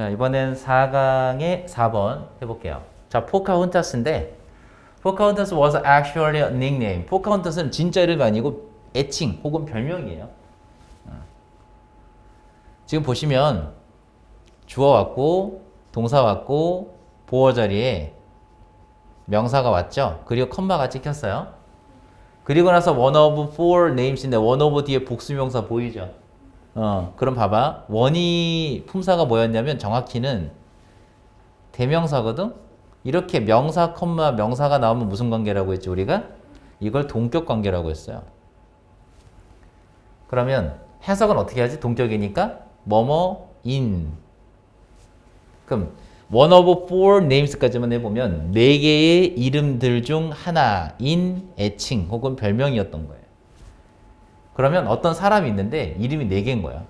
자, 이번엔 4강의 4번 해볼게요. 자, 포카혼타스인데, 포카혼타스 was actually a nickname. 포카혼타스는 진짜 이름이 아니고 애칭 혹은 별명이에요. 어. 지금 보시면 주어 왔고, 동사 왔고, 보어 자리에 명사가 왔죠? 그리고 컴마가 찍혔어요. 그리고 나서 one of four names인데 one of 뒤에 복수명사 보이죠? 어, 그럼 봐봐. 원이 품사가 뭐였냐면 정확히는 대명사거든? 이렇게 명사, 컴마, 명사가 나오면 무슨 관계라고 했지, 우리가? 이걸 동격 관계라고 했어요. 그러면 해석은 어떻게 하지? 동격이니까 뭐뭐 in. 그럼 one of four names까지만 해보면 네 개의 이름들 중 하나인 애칭 혹은 별명이었던 거예요. 그러면 어떤 사람이 있는데 이름이 네 개인 거야.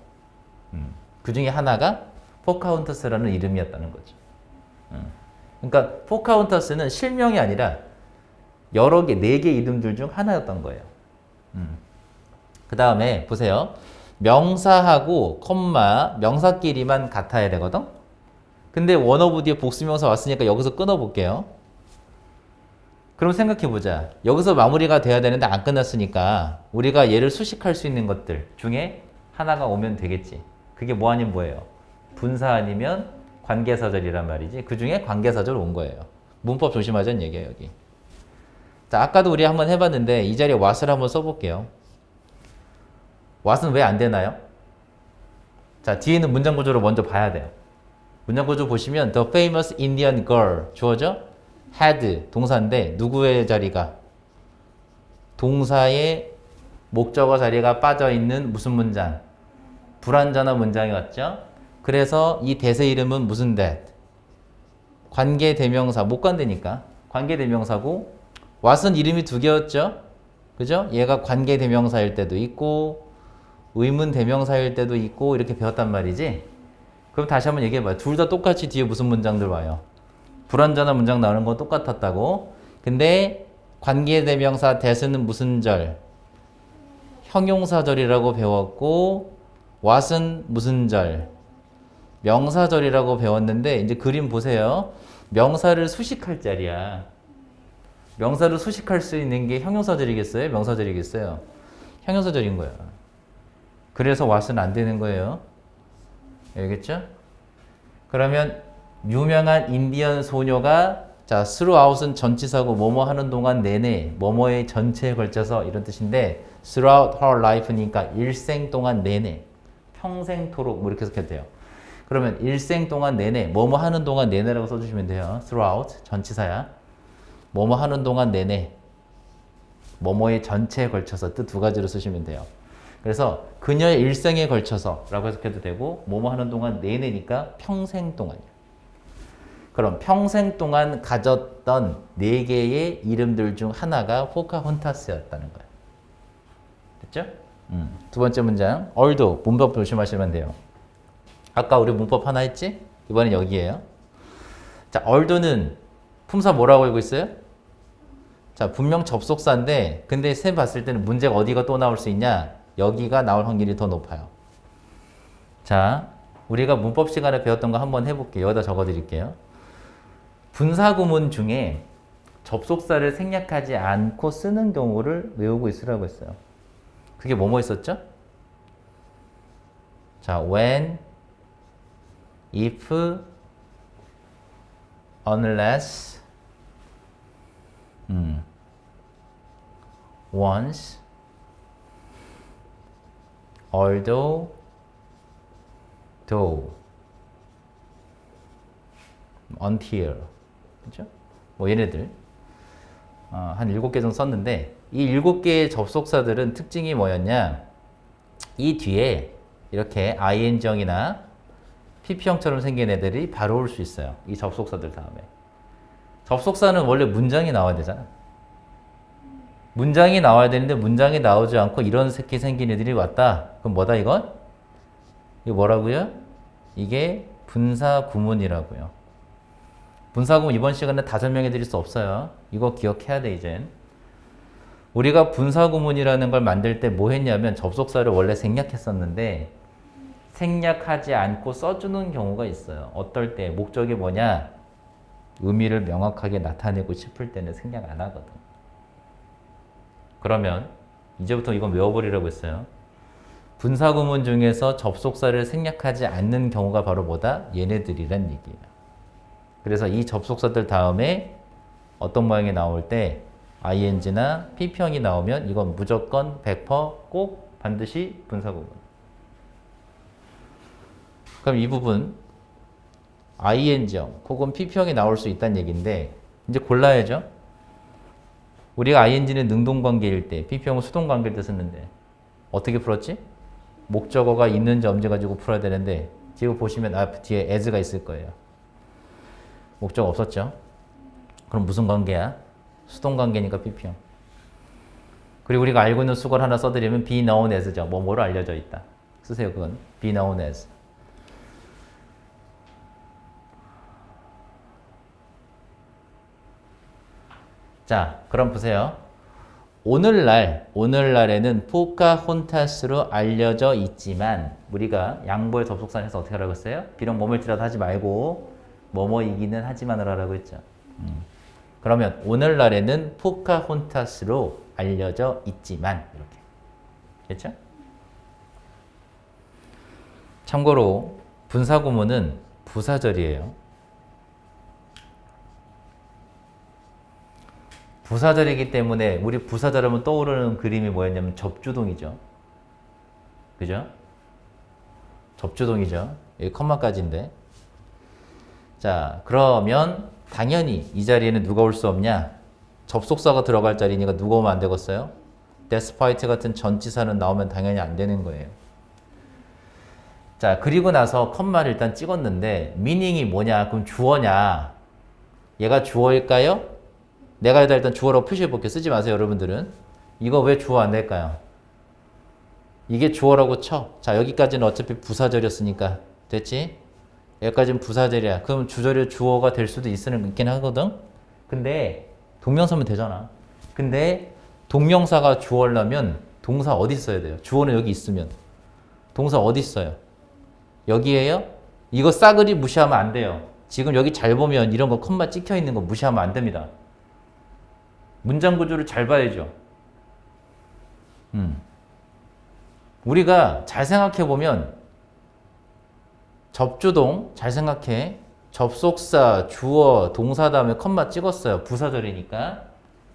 음. 그 중에 하나가 포카운터스라는 이름이었다는 거죠. 음. 그러니까 포카운터스는 실명이 아니라 여러 개, 네 개 이름들 중 하나였던 거예요. 음. 그 다음에 보세요. 명사하고 컴마, 명사끼리만 같아야 되거든? 근데 원어브 뒤에 복수명사 왔으니까 여기서 끊어볼게요. 그럼 생각해보자. 여기서 마무리가 돼야 되는데 안 끝났으니까 우리가 얘를 수식할 수 있는 것들 중에 하나가 오면 되겠지. 그게 뭐 아니면 뭐예요? 분사 아니면 관계사절이란 말이지. 그 중에 관계사절 온 거예요. 문법 조심하자는 얘기예요, 여기. 자, 아까도 우리 한번 해봤는데 이 자리에 what을 한번 써볼게요. what은 왜 안 되나요? 자, 뒤에 있는 문장 구조를 먼저 봐야 돼요. 문장 구조 보시면 the famous Indian girl 주어져 had 동사인데 누구의 자리가 동사의 목적어 자리가 빠져 있는 무슨 문장 불완전한 문장이 왔죠. 그래서 이 대세 이름은 무슨 that 관계 대명사 못 관대니까 관계 대명사고 what은 이름이 두 개였죠. 그죠? 얘가 관계 대명사일 때도 있고 의문 대명사일 때도 있고 이렇게 배웠단 말이지. 그럼 다시 한번 얘기해 봐요. 둘 다 똑같이 뒤에 무슨 문장들 와요? 불완전한 문장 나오는 건 똑같았다고. 근데 관계대명사 대스는 무슨 절? 형용사절이라고 배웠고 what은 무슨 절? 명사절이라고 배웠는데 이제 그림 보세요. 명사를 수식할 자리야. 명사를 수식할 수 있는 게 형용사절이겠어요? 명사절이겠어요? 형용사절인 거야. 그래서 what은 안 되는 거예요. 알겠죠? 그러면 유명한 인디언 소녀가 자 throughout은 전치사고 뭐뭐 하는 동안 내내 뭐뭐의 전체에 걸쳐서 이런 뜻인데 throughout her life니까 일생 동안 내내 평생토록 뭐 이렇게 해석해도 돼요. 그러면 일생 동안 내내 뭐뭐 하는 동안 내내라고 써주시면 돼요. throughout 전치사야. 뭐뭐 하는 동안 내내 뭐뭐의 전체에 걸쳐서 뜻 두 가지로 쓰시면 돼요. 그래서 그녀의 일생에 걸쳐서 라고 해석해도 되고 뭐뭐 하는 동안 내내니까 평생 동안이요. 그럼 평생 동안 가졌던 네 개의 이름들 중 하나가 포카혼타스였다는 거예요. 됐죠? 음. 두 번째 문장. 얼도 문법 조심하시면 돼요. 아까 우리 문법 하나 했지? 이번엔 여기에요. 자, 얼도는 품사 뭐라고 알고 있어요? 자, 분명 접속사인데 근데 쌤 봤을 때는 문제가 어디가 또 나올 수 있냐? 여기가 나올 확률이 더 높아요. 자, 우리가 문법 시간에 배웠던 거 한번 해볼게요. 여기다 적어드릴게요. 분사구문 중에 접속사를 생략하지 않고 쓰는 경우를 외우고 있으라고 했어요. 그게 뭐뭐 있었죠? 자, when, if, unless, 음, once, although, though, until, 그죠? 뭐 얘네들 어, 한 일곱 개 정도 썼는데 이 일곱 개의 접속사들은 특징이 뭐였냐? 이 뒤에 이렇게 ing형이나 pp형처럼 생긴 애들이 바로 올 수 있어요. 이 접속사들 다음에. 접속사는 원래 문장이 나와야 되잖아. 문장이 나와야 되는데 문장이 나오지 않고 이런 새끼 생긴 애들이 왔다. 그럼 뭐다 이건? 이거 뭐라고요? 이게 분사 구문이라고요. 분사 구문 이번 시간에 다 설명해 드릴 수 없어요. 이거 기억해야 돼 이젠. 우리가 분사 구문이라는 걸 만들 때 뭐 했냐면 접속사를 원래 생략했었는데 생략하지 않고 써주는 경우가 있어요. 어떨 때 목적이 뭐냐? 의미를 명확하게 나타내고 싶을 때는 생략 안 하거든. 그러면 이제부터 이건 외워버리라고 했어요. 분사구문 중에서 접속사를 생략하지 않는 경우가 바로 뭐다? 얘네들이란 얘기예요. 그래서 이 접속사들 다음에 어떤 모양이 나올 때 ing나 pp형이 나오면 이건 무조건 100%꼭 반드시 분사구문. 그럼 이 부분 ing형 혹은 pp형이 나올 수 있다는 얘기인데 이제 골라야죠. 우리가 ing는 능동관계일 때 pp형은 수동관계일 때 쓰는데 어떻게 풀었지? 목적어가 있는지 없는지 가지고 풀어야 되는데 지금 보시면 앞 뒤에 as가 있을 거예요. 목적 없었죠? 그럼 무슨 관계야? 수동 관계니까 pp형. 그리고 우리가 알고 있는 수걸 하나 써드리면 be known as죠. 뭐 뭐로 알려져 있다. 쓰세요 그건. be known as. 자, 그럼 보세요. 오늘날, 오늘날에는 포카혼타스로 알려져 있지만 우리가 양보의 접속사에서 어떻게 하라고 했어요? 비록 뭐뭐일지라도 하지 말고 뭐뭐이기는 하지만을 하라고 했죠. 음. 그러면 오늘날에는 포카혼타스로 알려져 있지만 이렇게 됐죠? 참고로 분사구문은 부사절이에요. 부사절이기 때문에 우리 부사절하면 떠오르는 그림이 뭐였냐면 접주동이죠. 그죠? 접주동이죠. 여기 컴마까지인데. 자, 그러면 당연히 이 자리에는 누가 올 수 없냐? 접속사가 들어갈 자리니까 누가 오면 안 되겠어요? despite 같은 전치사는 나오면 당연히 안 되는 거예요. 자, 그리고 나서 컴마를 일단 찍었는데 미닝이 뭐냐? 그럼 주어냐? 얘가 주어일까요? 내가 일단 주어라고 표시해 볼게요. 쓰지 마세요, 여러분들은. 이거 왜 주어 안 될까요? 이게 주어라고 쳐. 자, 여기까지는 어차피 부사절이었으니까. 됐지? 여기까지는 부사절이야. 그럼 주절이 주어가 될 수도 있긴 하거든. 근데 동명사면 되잖아. 근데 동명사가 주어려면 동사 어디 있어야 돼요? 주어는 여기 있으면. 동사 어디 있어요? 여기에요? 이거 싸그리 무시하면 안 돼요. 지금 여기 잘 보면 이런 거 컴마 찍혀 있는 거 무시하면 안 됩니다. 문장 구조를 잘 봐야죠. 음. 우리가 잘 생각해 보면 접주동 잘 생각해. 접속사, 주어, 동사 다음에 컴마 찍었어요. 부사절이니까.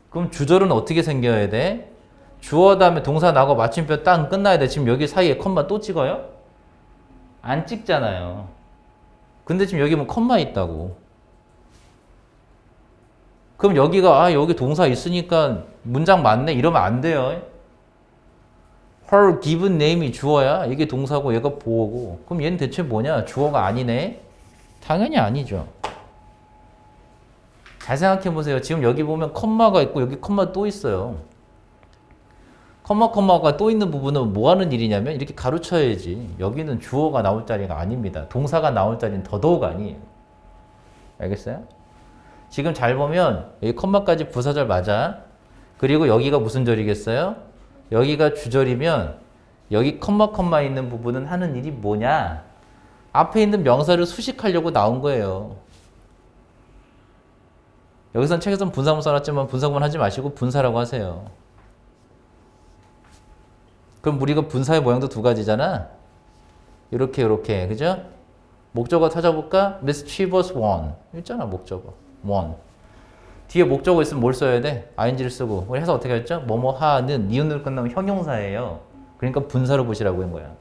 그럼 주절은 어떻게 생겨야 돼? 주어 다음에 동사 나고 마침표 딱 끝나야 돼. 지금 여기 사이에 컴마 또 찍어요? 안 찍잖아요. 근데 지금 여기 뭐 컴마 있다고. 그럼 여기가 아 여기 동사 있으니까 문장 맞네 이러면 안 돼요. Her given name이 주어야 이게 동사고 얘가 보어고. 그럼 얘는 대체 뭐냐? 주어가 아니네? 당연히 아니죠. 잘 생각해 보세요. 지금 여기 보면 컴마가 있고 여기 컴마 또 있어요. 컴마 컴마가 또 있는 부분은 뭐 하는 일이냐면 이렇게 가로쳐야지. 여기는 주어가 나올 자리가 아닙니다. 동사가 나올 자리는 더더욱 아니에요. 알겠어요? 지금 잘 보면 여기 컴마까지 부사절 맞아? 그리고 여기가 무슨 절이겠어요? 여기가 주절이면 여기 컴마 컴마 있는 부분은 하는 일이 뭐냐? 앞에 있는 명사를 수식하려고 나온 거예요. 여기선 책에선 분사문 써놨지만 분사문 하지 마시고 분사라고 하세요. 그럼 우리가 분사의 모양도 두 가지잖아. 이렇게 이렇게 그죠? 목적어 찾아볼까? mischievous one 있잖아 목적어 one. 뒤에 목적어 있으면 뭘 써야 돼? ing를 쓰고. 해서 어떻게 했죠? 뭐뭐 하는 니은으로 끝나면 형용사예요. 그러니까 분사로 보시라고 한 거야.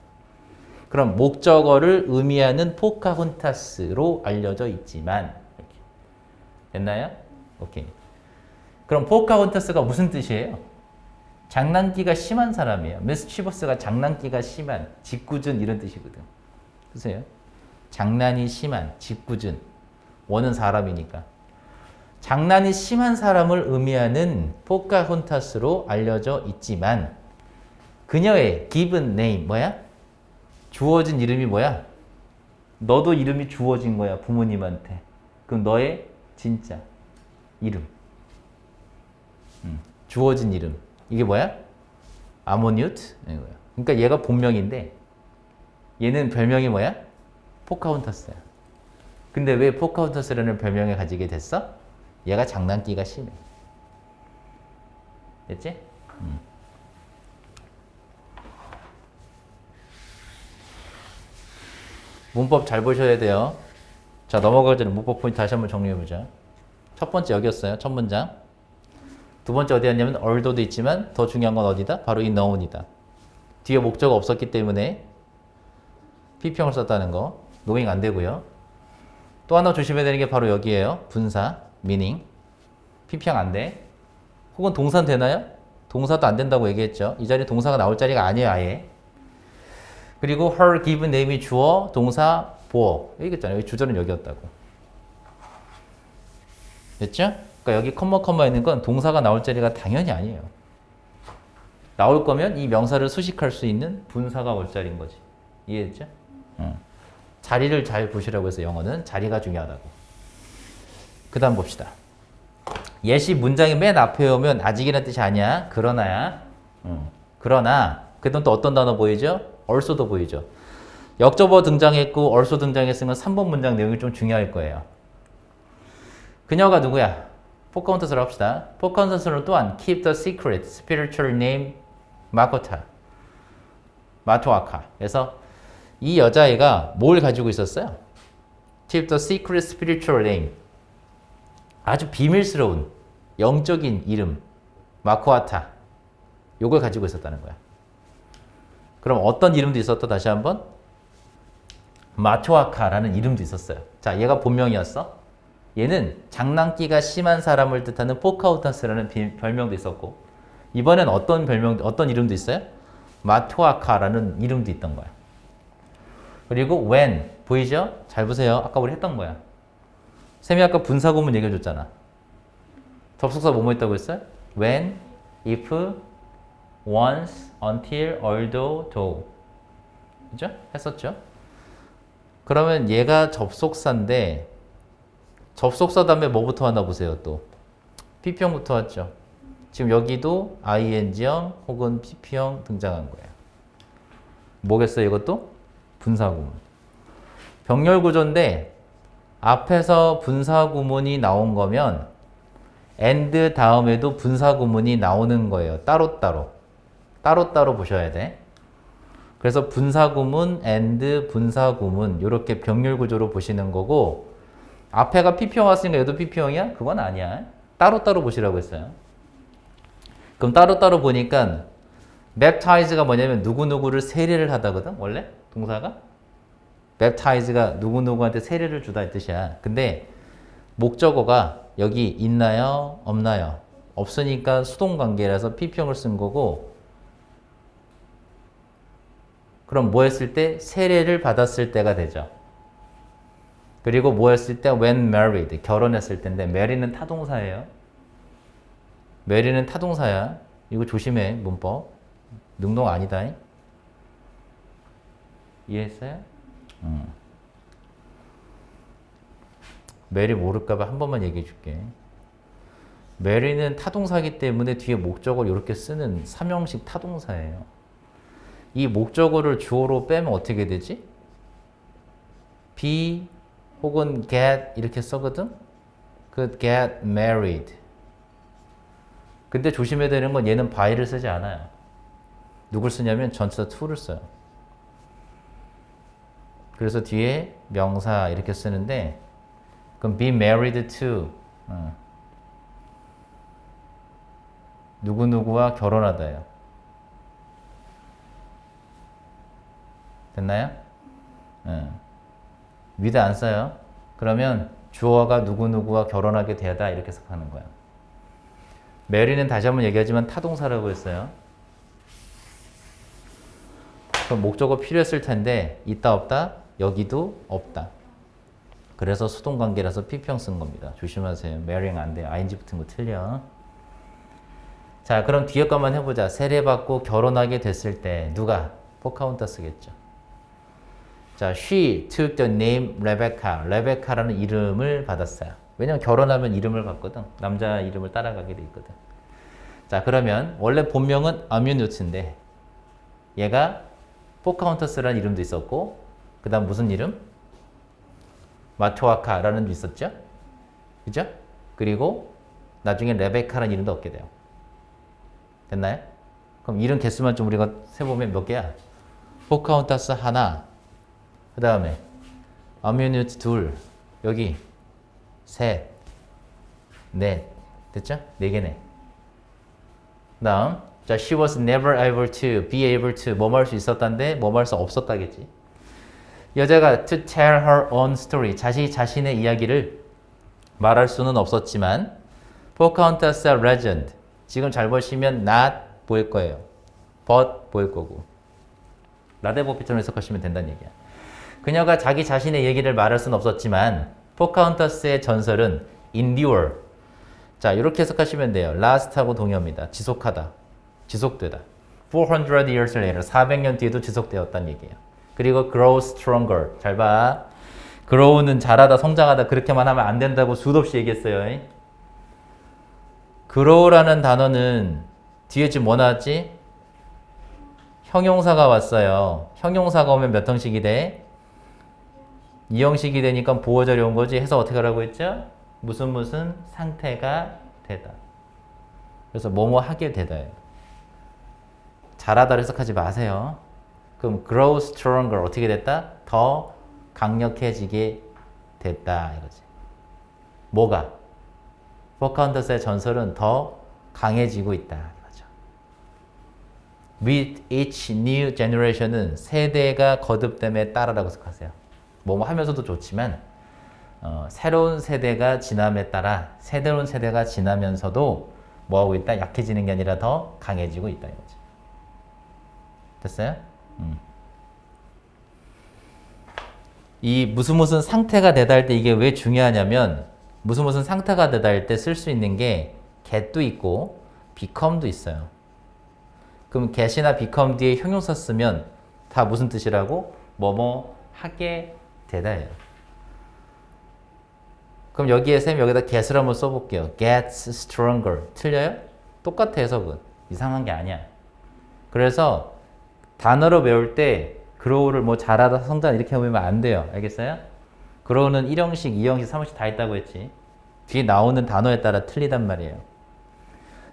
그럼 목적어를 의미하는 포카혼타스로 알려져 있지만 이렇게. 됐나요? 오케이. 그럼 포카혼타스가 무슨 뜻이에요? 장난기가 심한 사람이에요. 미스치버스가 장난기가 심한, 짓궂은 이런 뜻이거든. 보세요. 장난이 심한, 짓궂은. 원은 사람이니까. 장난이 심한 사람을 의미하는 포카혼타스로 알려져 있지만 그녀의 given name 뭐야? 주어진 이름이 뭐야? 너도 이름이 주어진 거야 부모님한테. 그럼 너의 진짜 이름. 음, 주어진 이름. 이게 뭐야? 이거야. 그러니까 얘가 본명인데 얘는 별명이 뭐야? 포카혼타스야. 근데 왜 포카혼타스라는 별명을 가지게 됐어? 얘가 장난기가 심해. 됐지? 음. 문법 잘 보셔야 돼요. 자, 넘어가기 전에 문법 포인트 다시 한번 정리해보자. 첫 번째 여기였어요. 첫 문장. 두 번째 어디였냐면 얼도도 있지만 더 중요한 건 어디다? 바로 이 known이다. 뒤에 목적어 없었기 때문에 피평을 썼다는 거. 노잉 안 되고요. 또 하나 조심해야 되는 게 바로 여기에요. 분사, meaning. 피평 안 돼. 혹은 동사는 되나요? 동사도 안 된다고 얘기했죠. 이 자리에 동사가 나올 자리가 아니에요, 아예. 그리고 her given name이 주어, 동사, 보어. 얘기했잖아요. 주절은 여기였다고. 됐죠? 그러니까 여기 컴마 컴마 있는 건 동사가 나올 자리가 당연히 아니에요. 나올 거면 이 명사를 수식할 수 있는 분사가 올 자리인 거지. 이해했죠? 응. 자리를 잘 보시라고 해서 영어는 자리가 중요하다고. 그 다음 봅시다. 예시 문장이 맨 앞에 오면 아직이라는 뜻이 아니야. 그러나야. 응. 그러나 그 다음 또 어떤 단어 보이죠? 얼소도 보이죠. 역접어 등장했고 얼소 등장했으면 3번 문장 내용이 좀 중요할 거예요. 그녀가 누구야? 포카운트스를 합시다. 포카운트스는 또한 keep the secret spiritual name 마코타 마토아카. 그래서 이 여자애가 뭘 가지고 있었어요? keep the secret spiritual name 아주 비밀스러운 영적인 이름 마코아타 요걸 가지고 있었다는 거야. 그럼 어떤 이름도 있었다 다시 한번 마토아카라는 이름도 있었어요. 자, 얘가 본명이었어. 얘는 장난기가 심한 사람을 뜻하는 포카우타스라는 비- 별명도 있었고 이번엔 어떤 별명 어떤 이름도 있어요? 마토아카라는 이름도 있던 거야. 그리고 when 보이죠? 잘 보세요. 아까 우리 했던 거야. 쌤이 아까 분사 구문 얘기해 줬잖아. 접속사 뭐뭐 있다고 했어요? when, if, once, until, although, though. 그죠? 했었죠? 그러면 얘가 접속사인데 접속사 다음에 뭐부터 하나 보세요 또 PP형부터 왔죠 지금 여기도 ing형 혹은 PP형 등장한 거예요 뭐겠어요 이것도? 분사구문 병렬 구조인데 앞에서 분사구문이 나온 거면 and 다음에도 분사구문이 나오는 거예요 따로따로 따로따로 보셔야 돼 그래서 분사구문 and 분사구문 이렇게 병렬 구조로 보시는 거고 앞에가 PP형 왔으니까 얘도 PP형이야? 그건 아니야. 따로따로 보시라고 했어요. 그럼 따로따로 보니까 baptize가 뭐냐면 누구누구를 세례를 하다거든 원래 동사가 baptize가 누구누구한테 세례를 주다 이 뜻이야. 근데 목적어가 여기 있나요? 없나요? 없으니까 수동 관계라서 PP형을 쓴 거고 그럼 뭐 했을 때? 세례를 받았을 때가 되죠. 그리고 뭐 했을 때? when married. 결혼했을 때인데, marry는 타동사예요. mary는 타동사야. 이거 조심해, 문법. 능동 아니다. 이해했어요? 음. 메리 모를까봐 한 번만 얘기해 줄게. 메리는 타동사기 때문에 뒤에 목적어를 이렇게 쓰는 삼형식 타동사예요. 이 목적어를 주어로 빼면 어떻게 되지? be 혹은 get 이렇게 써거든? 그 get married. 근데 조심해야 되는 건 얘는 by를 쓰지 않아요. 누굴 쓰냐면 전치사 to를 써요. 그래서 뒤에 명사 이렇게 쓰는데 그럼 be married to 어. 누구누구와 결혼하다요. 됐나요? 예. 위드 안 써요. 그러면 주어가 누구누구와 결혼하게 되다 이렇게 해석하는 거야. 메리는 다시 한번 얘기하지만 타동사라고 했어요. 그럼 목적어 필요했을 텐데 있다 없다 여기도 없다. 그래서 수동 관계라서 피평 쓴 겁니다. 조심하세요. marrying 안 돼요. ing 붙은 거 틀려. 자, 그럼 뒤에 것만 해보자. 세례받고 결혼하게 됐을 때 누가 포카운타 쓰겠죠. 자, she took the name Rebecca. 레베카라는 이름을 받았어요. 왜냐면 결혼하면 이름을 받거든. 남자 이름을 따라가게 돼 있거든. 자, 그러면 원래 본명은 아뮤누트인데 얘가 포카운터스라는 이름도 있었고 그 다음 무슨 이름? 마토아카라는 있었죠? 그죠? 그리고 나중에 레베카라는 이름도 얻게 돼요. 됐나요? 그럼 이름 개수만 좀 우리가 세보면 몇 개야? 포카운타스 하나, 그 다음에 어뮤니트 둘, 여기 셋, 넷, 됐죠? 네 개네. 그 다음, 자, she was never able to, be able to, 뭐할수 있었다는데 뭐할 수 없었다겠지. 여자가 to tell her own story, 자신이 자신의 이야기를 말할 수는 없었지만, 포카운타스 legend, 지금 잘 보시면 not 보일 거예요. but 보일 거고. 라데보피처럼 해석하시면 된다는 얘기야. 그녀가 자기 자신의 얘기를 말할 수는 없었지만 포카운터스의 전설은 endure. 자, 이렇게 해석하시면 돼요. last하고 동의어입니다. 지속하다. 지속되다. 400 years later. 400년 뒤에도 지속되었다는 얘기예요. 그리고 grow stronger. 잘 봐. grow는 자라다, 성장하다 그렇게만 하면 안 된다고 수도 없이 얘기했어요. grow라는 단어는 뒤에 지금 뭐 나왔지? 형용사가 왔어요. 형용사가 오면 몇 형식이 돼? 이 형식이 되니까 보호절이 온 거지. 해서 어떻게 하라고 했죠? 무슨 무슨 상태가 되다. 그래서 뭐뭐 하게 되다예요. 잘하다 해석하지 마세요. 그럼 grow stronger 어떻게 됐다? 더 강력해지게 됐다 이거지. 뭐가? 포카운터스의 전설은 더 강해지고 있다 이거죠. With each new generation은 세대가 거듭됨에 따라라고 생각하세요. 뭐뭐 하면서도 좋지만 어, 새로운 세대가 지남에 따라 새로운 세대가 지나면서도 뭐 하고 있다? 약해지는 게 아니라 더 강해지고 있다 이거지. 됐어요? 음. 이 무슨 무슨 상태가 되다 할때 이게 왜 중요하냐면 무슨 무슨 상태가 할때쓸 수 있는 게 get도 있고 become도 있어요. 그럼 get이나 become 뒤에 형용사 쓰면 다 무슨 뜻이라고? 뭐뭐 하게 되다예요. 그럼 여기에 쌤 여기다 get을 한번 써볼게요. gets stronger. 틀려요? 똑같아 해석은. 이상한 게 아니야. 그래서 단어로 배울 때 grow를 뭐 잘하다 성장 이렇게 보면 안 돼요. 알겠어요? grow는 1형식, 2형식, 3형식 다 있다고 했지. 뒤에 나오는 단어에 따라 틀리단 말이에요.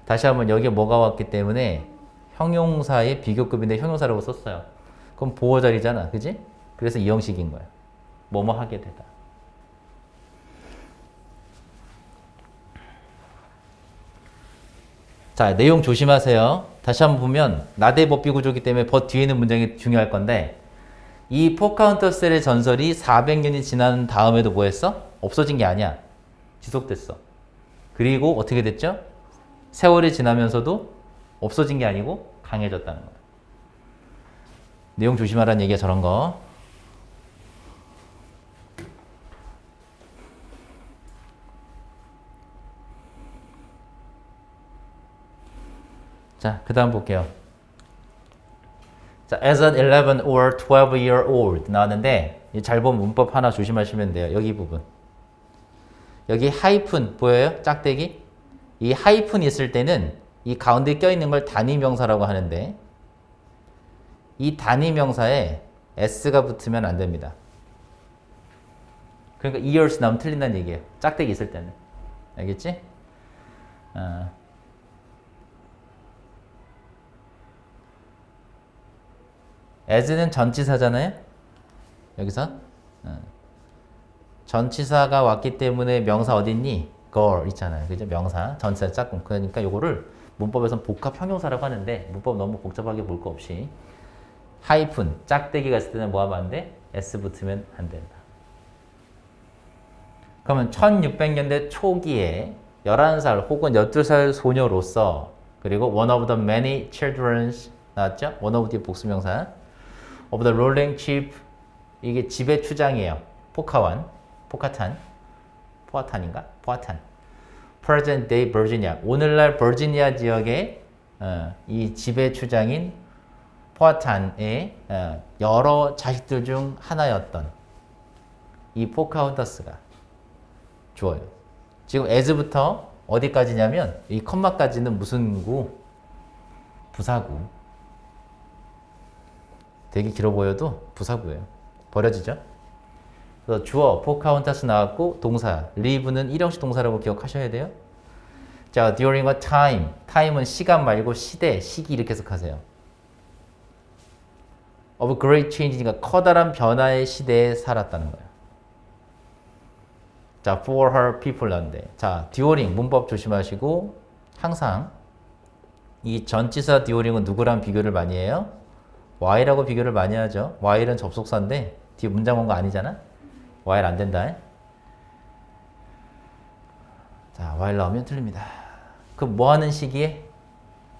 다시 한번 여기에 뭐가 왔기 때문에 형용사의 비교급인데 형용사라고 썼어요. 그럼 보호자리잖아. 그지? 그래서 2형식인 거야. 뭐뭐 하게 되다. 자, 내용 조심하세요. 다시 한번 보면 나대 법비 구조기 때문에 법 뒤에 있는 문장이 중요할 건데 이 포카운터셀의 전설이 400년이 지난 다음에도 뭐 했어? 없어진 게 아니야. 지속됐어. 그리고 어떻게 됐죠? 세월이 지나면서도 없어진 게 아니고 강해졌다는 거야. 내용 조심하라는 얘기야, 저런 거. 자, 그 다음 볼게요. 자, as an 11 or 12 year old 나왔는데 잘 보면 문법 하나 조심하시면 돼요. 여기 부분. 여기 하이픈 보여요? 짝대기? 이 하이픈 있을 때는 이 가운데 껴있는 걸 단위 명사라고 하는데 이 단위 명사에 s가 붙으면 안 됩니다. 그러니까 years 나오면 틀린다는 얘기예요. 짝대기 있을 때는. 알겠지? 어. As는 전치사잖아요. 여기서 어. 전치사가 왔기 때문에 명사 어딨니? girl 있잖아요. 그죠? 명사 전치사 짝꿍. 그러니까 요거를 문법에서는 복합 형용사라고 하는데 문법 너무 복잡하게 볼 거 없이 하이픈 짝대기가 있을 때는 뭐 하면 안 돼? s 붙으면 안 된다. 그러면 1600년대 초기에 11살 혹은 12살 소녀로서 그리고 one of the many children 나왔죠? one of the 복수명사 of the rolling chip 이게 집의 추장이에요. 포카완, 포카탄, 포아탄인가? 포아탄. present day Virginia. 오늘날 버지니아 지역의 어, 이 지배 추장인 포아탄의 어, 여러 자식들 중 하나였던 이 포카운터스가 주어요. 지금 as부터 어디까지냐면 이 컴마까지는 무슨 구? 부사구. 되게 길어 보여도 부사구예요. 버려지죠? 그래서 주어 포카운타스 나왔고 동사 live는 일형식 동사라고 기억하셔야 돼요. 자, during a time. time은 시간 말고 시대, 시기 이렇게 해석하세요. of great change니까 커다란 변화의 시대에 살았다는 거예요. 자, for her people인데. 자, during 문법 조심하시고 항상 이 전치사 during은 누구랑 비교를 많이 해요? While하고 비교를 많이 하죠. while은 접속사인데 뒤에 문장 온 거 아니잖아. while 안 된다. 자, while 나오면 틀립니다. 그 뭐 하는 시기에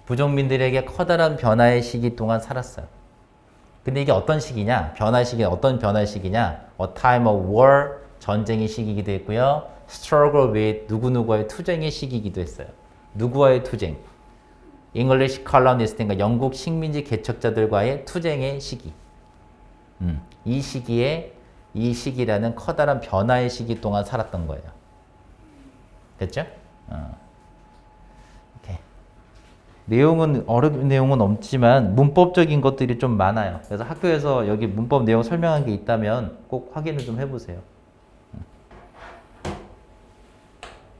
부족민들에게 커다란 변화의 시기 동안 살았어요. 근데 이게 어떤 시기냐? 변화 시기 어떤 변화 시기냐? A time of war 전쟁의 시기이기도 했고요. Struggle with 누구누구와의 투쟁의 시기이기도 했어요. 누구와의 투쟁? English colonist인가 영국 식민지 개척자들과의 투쟁의 시기. 음, 이 시기에 이 시기라는 커다란 변화의 시기 동안 살았던 거예요. 됐죠? 어. 내용은 어려운 내용은 없지만 문법적인 것들이 좀 많아요. 그래서 학교에서 여기 문법 내용 설명한 게 있다면 꼭 확인을 좀 해보세요.